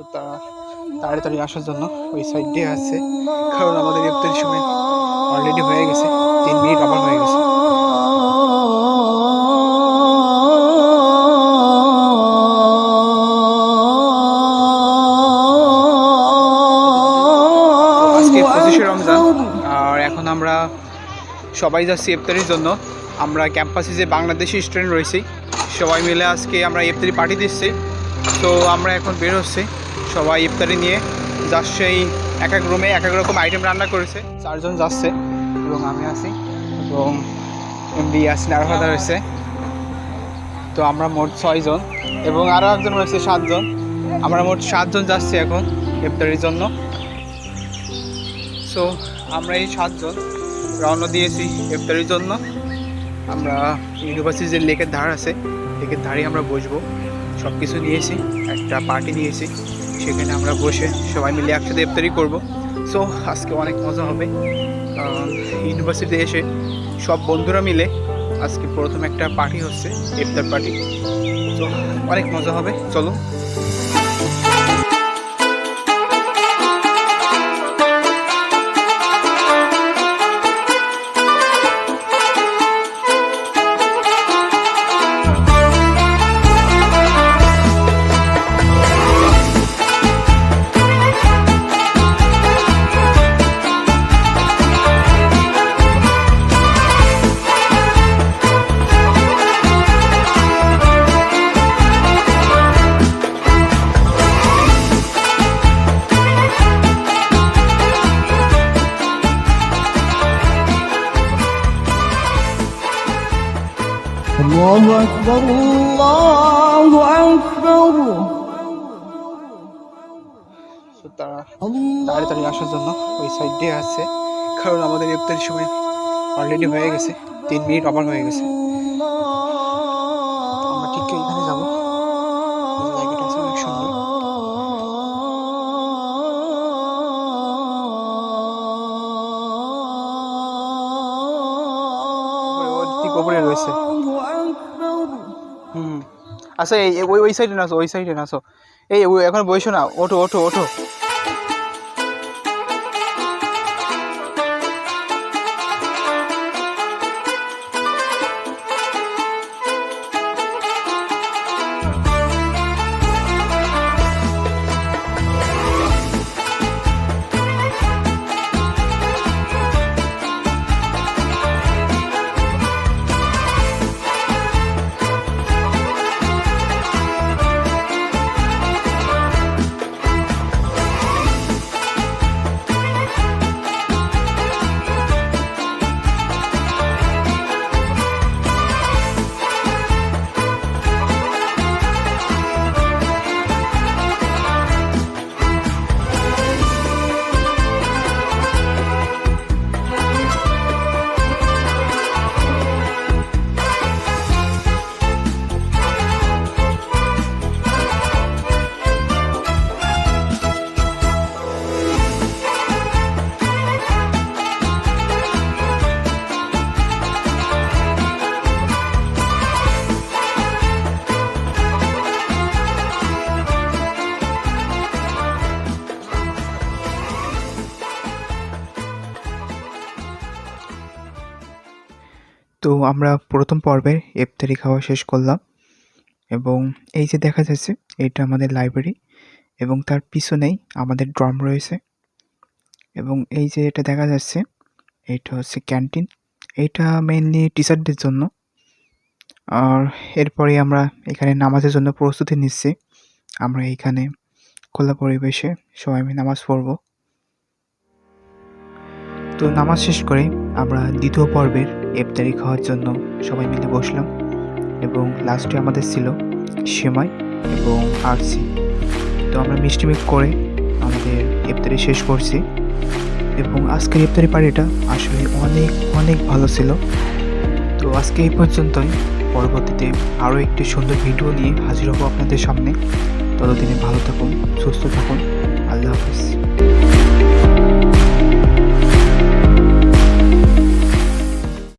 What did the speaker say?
তো তারা তাড়াতাড়ি আসার জন্য ওই সাইড দিয়ে আসছে কারণ আমাদের ইফতারির সময় অলরেডি হয়ে গেছে, তিন মিনিট আবার হয়ে গেছে। আর এখন আমরা সবাই যাচ্ছি ইফতারির জন্য। আমরা ক্যাম্পাসে যে বাংলাদেশি স্টুডেন্ট রয়েছি, সবাই মিলে আজকে আমরা ইফতারি পার্টি দিচ্ছি। তো আমরা এখন বের হচ্ছি। সবাই ইফতারি নিয়ে যাচ্ছে এই এক এক রুমে এক এক রকম আইটেম রান্না করেছে। চারজন যাচ্ছে এবং আমি আছি এবং এমডি আসিন আরফাদা রয়েছে তো আমরা মোট ছয়জন এবং আরও একজন রয়েছে সাতজন। আমরা মোট সাতজন যাচ্ছি এখন ইফতারির জন্য। সো আমরা এই সাতজন রওনা দিয়েছি ইফতারির জন্য। আমরা ইউনিভার্সিটি যে লেকের ধার আছে। লেকের ধারে আমরা বসবো। সব কিছু নিয়েছি, একটা পার্টি নিয়েছি। সেখানে আমরা বসে সবাই মিলে একসাথে ইফতারি করব। সো আজকে অনেক মজা হবে। ইউনিভার্সিটিতে এসে সব বন্ধুরা মিলে আজকে প্রথম একটা পার্টি হচ্ছে, ইফতার পার্টি তো অনেক মজা হবে। চলো। الله أكبر الله أكبر তো তারা الله তাড়াতাড়ি আসার জন্য ওই সাইড দিয়ে আসছে কারণ আমাদের ইফতারির সময় অলরেডি হয়ে গেছে তিন মিনিট আবার হয়ে গেছে আমরা ঠিক এখানে যাবো এই জায়গাটা আছে অনেক সুন্দর উপরে, ওর ঠিক উপরে রয়েছে হুম। আচ্ছা এই ওই ওই সাইডে নাচো, ওই সাইডে নাচো। এই এখন বসো না, ওঠো ওঠো ওঠো। তো আমরা প্রথম পর্বের ইফতারি খাওয়া শেষ করলাম। এবং এই যে দেখা যাচ্ছে, এটা আমাদের লাইব্রেরি এবং তার পিছনেই আমাদের ড্রম রয়েছে। এবং এই যে এটা দেখা যাচ্ছে, এটা হচ্ছে ক্যান্টিন এইটা মেনলি টিচারদের জন্য। আর এরপরে আমরা এখানে নামাজের জন্য প্রস্তুতি নিচ্ছি। আমরা এইখানে খোলা পরিবেশে সবাই মিলে নামাজ পড়ব। তো নামাজ শেষ করে আমরা দ্বিতীয় পর্বের ইফতারি খাওয়ার জন্য সবাই মিলে বসলাম এবং লাস্টে আমাদের ছিল সেমাই এবং আরসি। তো আমরা মিষ্টিমিক করে আমাদের ইফতারি শেষ করছি এবং আজকের ইফতারি পার্টিটা আসলে অনেক অনেক ভালো ছিল। তো আজকে এই পর্যন্তই। পরবর্তীতে আরও একটি সুন্দর ভিডিও নিয়ে হাজির হব আপনাদের সামনে। ততদিনে ভালো থাকুন, সুস্থ থাকুন। আল্লাহ হাফিজ।